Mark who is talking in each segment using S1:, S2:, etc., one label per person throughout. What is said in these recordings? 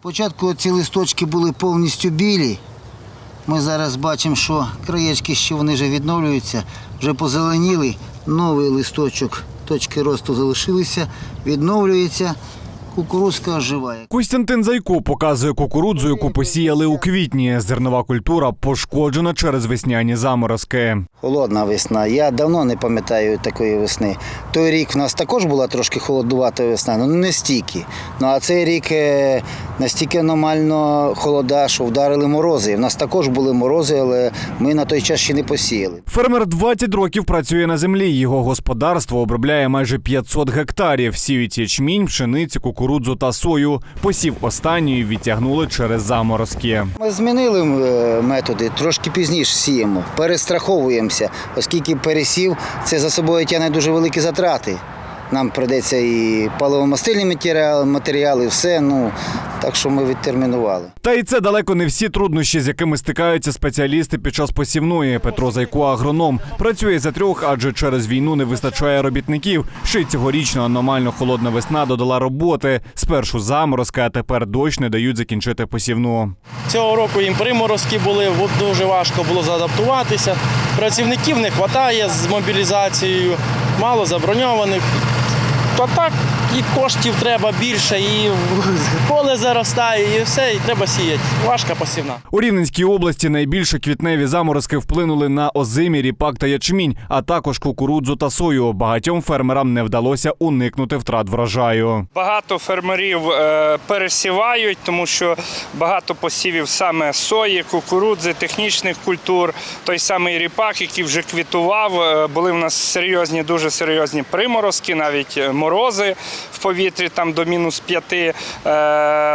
S1: Спочатку ці листочки були повністю білі. Ми зараз бачимо, що краєчки що вони вже відновлюються, вже позеленіли. Новий листочок, точки росту залишилися, відновлюється. Кукурузка оживає.
S2: Костянтин Зайко показує кукурудзу, яку посіяли у квітні. Зернова культура пошкоджена через весняні заморозки.
S1: Холодна весна. Я давно не пам'ятаю такої весни. Той рік в нас також була трошки холодувата весна, але не стільки. Ну а цей рік е, настільки аномально холода, що вдарили морози. В нас також були морози, але ми на той час ще не посіяли.
S2: Фермер 20 років працює на землі. Його господарство обробляє майже 500 гектарів. Сіють ячмінь, пшеницю, кукурудзу та сою. Посів останньої відтягнули через заморозки.
S1: Ми змінили е, методи, трошки пізніше сіємо, перестраховуємося, оскільки пересів це за собою тягне дуже великі затрати. Нам придеться і паливомастильні матеріали, матеріали, все. Ну так що ми відтермінували.
S2: Та й це далеко не всі труднощі, з якими стикаються спеціалісти під час посівної. Петро Зайко агроном працює за трьох, адже через війну не вистачає робітників. Ще й цьогорічна аномально холодна весна додала роботи. Спершу заморозка, а тепер дощ не дають закінчити посівну.
S3: Цього року їм приморозки були, дуже важко було заадаптуватися. Працівників не вистачає з мобілізацією, мало заброньованих. То так і коштів треба більше, і поле заростає, і все, і треба сіяти. Важка посівна.
S2: У Рівненській області найбільше квітневі заморозки вплинули на озимі, ріпак та ячмінь, а також кукурудзу та сою. Багатьом фермерам не вдалося уникнути втрат врожаю.
S4: Багато фермерів е, пересівають, тому що багато посівів саме сої, кукурудзи, технічних культур. Той самий ріпак, який вже квітував. е, Були в нас серйозні, дуже серйозні приморозки, навіть е, морози в повітрі там до мінус п'яти. Е,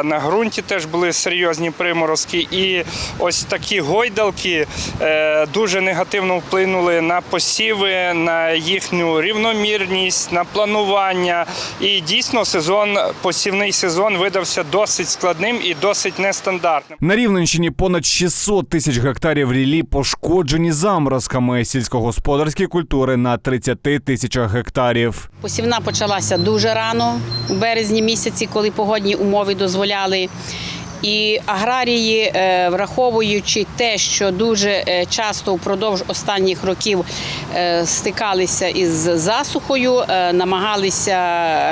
S4: На ґрунті теж були серйозні приморозки. І ось такі гойдалки е, дуже негативно вплинули на посіви, на їхню рівномірність, на планування. І дійсно сезон, посівний сезон видався досить складним і досить нестандартним.
S2: На Рівненщині понад 600 тисяч гектарів рілі пошкоджені заморозками. Сільськогосподарські культури на 30 тисячах гектарів.
S5: Посівна почалася дуже рано, у березні місяці, коли погодні умови дозволяли. І аграрії, е, враховуючи те, що дуже е, часто впродовж останніх років е, стикалися із засухою, намагалися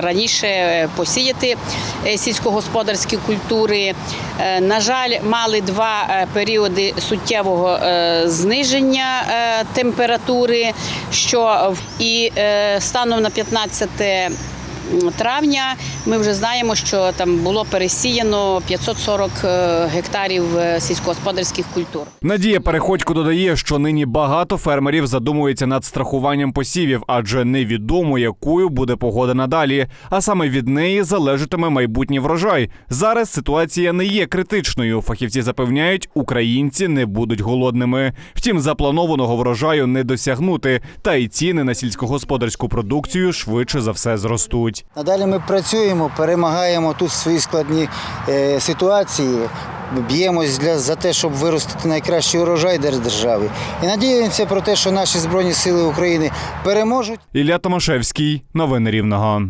S5: раніше посіяти сільськогосподарські культури. На жаль, мали два періоди суттєвого зниження температури, що і станом на 15 травня ми вже знаємо, що там було пересіяно 540 е, гектарів е, сільськогосподарських культур.
S2: Надія Переходько додає, що нині багато фермерів задумуються над страхуванням посівів, адже невідомо, якою буде погода надалі. А саме від неї залежатиме майбутній врожай. Зараз ситуація не є критичною. Фахівці запевняють, українці не будуть голодними. Втім, запланованого врожаю не досягнути, та й ціни на сільськогосподарську продукцію швидше за все зростуть.
S1: Надалі ми працюємо, перемагаємо тут свої складні е, ситуації. Б'ємось для за те, щоб виростити найкращий урожай для держави. І надіємося про те, що наші збройні сили України переможуть.
S2: Ілля Томашевський, новини Рівного.